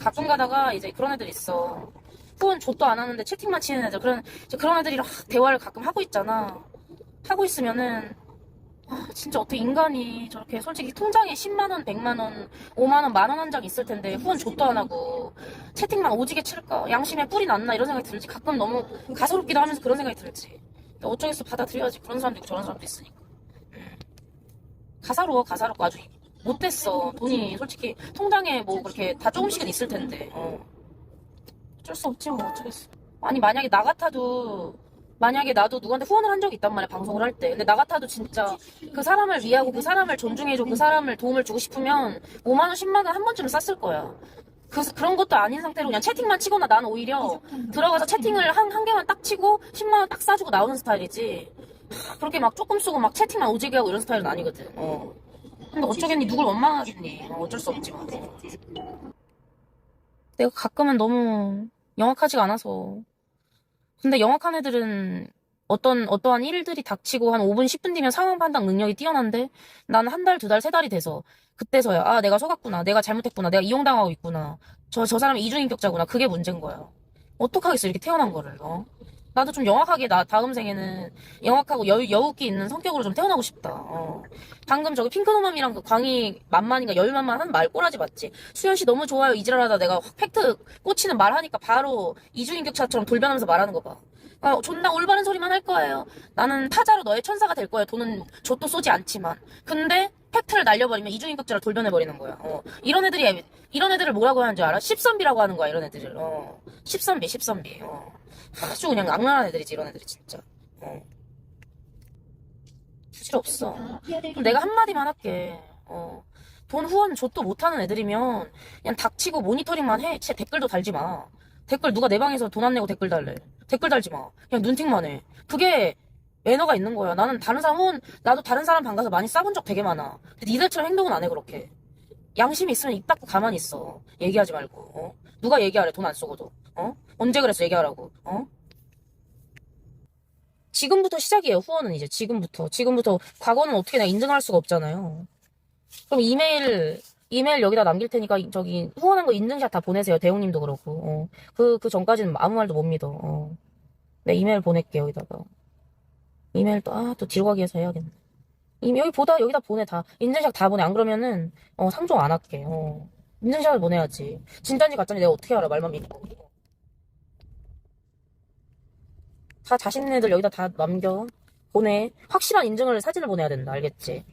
가끔 가다가 이제 그런 애들 있어. 후원 좆도 안 하는데 채팅만 치는 애들. 그런, 그런 애들이랑 대화를 가끔 하고 있잖아. 하고 있으면은, 아, 진짜 어떻게 인간이 저렇게 솔직히 통장에 10만원, 100만원, 5만원, 만원 한 장 있을 텐데 후원 좆도 안 하고 채팅만 오지게 칠까? 양심에 뿌리 났나? 이런 생각이 들지. 가끔 너무 가소롭기도 하면서 그런 생각이 들지. 어쩌겠어. 받아들여야지. 그런 사람도 있고 저런 사람도 있으니까. 음. 가사로워, 가사롭고 아주 못됐어. 돈이 솔직히 통장에 뭐 그렇게 다 조금씩은 있을 텐데. 어. 어쩔 수 없지 뭐 어쩌겠어. 아니 만약에 나 같아도 만약에 나도 누구한테 후원을 한 적이 있단 말이야 방송을 할 때. 근데 나 같아도 진짜 그 사람을 위하고 그 사람을 존중해줘 그 사람을 도움을 주고 싶으면 5만 원, 10만 원 한 번쯤은 쌌을 거야. 그, 그런 것도 아닌 상태로 그냥 채팅만 치거나 나는 오히려 들어가서 채팅을 한, 한 개만 딱 치고 10만 원 딱 싸주고 나오는 스타일이지. 그렇게 막 조금 쓰고 막 채팅만 오지게 하고 이런 스타일은 아니거든. 어. 근데 어쩌겠니? 누굴 원망하겠니? 어, 어쩔 수 없지 뭐. 내가 가끔은 너무 영악하지가 않아서. 근데 영악한 애들은 어떤, 어떠한 일들이 닥치고 한 5분, 10분 뒤면 상황 판단 능력이 뛰어난데 나는 한 달, 두 달, 세 달이 돼서 그때서야 아, 내가 속았구나. 내가 잘못했구나. 내가 이용당하고 있구나. 저, 저 사람이 이중인격자구나. 그게 문제인 거야. 어떡하겠어. 이렇게 태어난 거를, 어? 나도 좀 영악하게 나 다음 생에는 영악하고 여, 여우기 있는 성격으로 좀 태어나고 싶다. 어. 방금 저기 핑크노맘이랑 그 광희 만만인가 열만만 한 말 꼬라지 봤지. 수현 씨 너무 좋아요 이지랄하다 내가 확 팩트 꽂히는 말 하니까 바로 이중인격자처럼 돌변하면서 말하는 거 봐. 아, 존나 올바른 소리만 할 거예요. 나는 타자로 너의 천사가 될 거예요. 돈은 줬도 쏘지 않지만. 근데 팩트를 날려버리면 이중인격자로 돌변해버리는 거야. 어. 이런 애들이 이런 애들을 뭐라고 하는 줄 알아? 십선비라고 하는 거야. 이런 애들을. 어. 십선비, 십선비. 어. 아주 그냥 악랄한 애들이지 이런 애들이 진짜. 어. 수질 없어. 그럼 내가 한마디만 할게. 어. 돈 후원 줬도 못하는 애들이면 그냥 닥치고 모니터링만 해. 진짜 댓글도 달지 마. 댓글 누가 내 방에서 돈 안 내고 댓글 달래. 댓글 달지 마. 그냥 눈팅만 해. 그게 매너가 있는 거야. 나는 다른 사람 후원, 나도 다른 사람 방 가서 많이 싸본 적 되게 많아. 근데 니들처럼 행동은 안 해, 그렇게. 양심이 있으면 입 닫고 가만히 있어. 얘기하지 말고. 어? 누가 얘기하래, 돈 안 쓰고도. 어? 언제 그랬어, 얘기하라고. 어? 지금부터 시작이에요, 후원은 이제. 지금부터. 지금부터. 과거는 어떻게 내가 인증할 수가 없잖아요. 그럼 이메일, 이메일 여기다 남길 테니까, 저기, 후원한 거 인증샷 다 보내세요. 대웅님도 그렇고. 어. 그, 그 전까지는 아무 말도 못 믿어. 어. 내 이메일 보낼게, 여기다가. 이메일 또, 아, 또 뒤로 가기 위해서 해야겠네. 이 여기 보다, 여기다 보내, 다. 인증샷 다 보내. 안 그러면은, 어, 상종 안 할게. 어. 인증샷을 보내야지. 진짠지 가짠지 내가 어떻게 알아, 말만 믿고. 다 자신네들 여기다 다 남겨. 보내. 확실한 인증을 사진을 보내야 된다. 알겠지?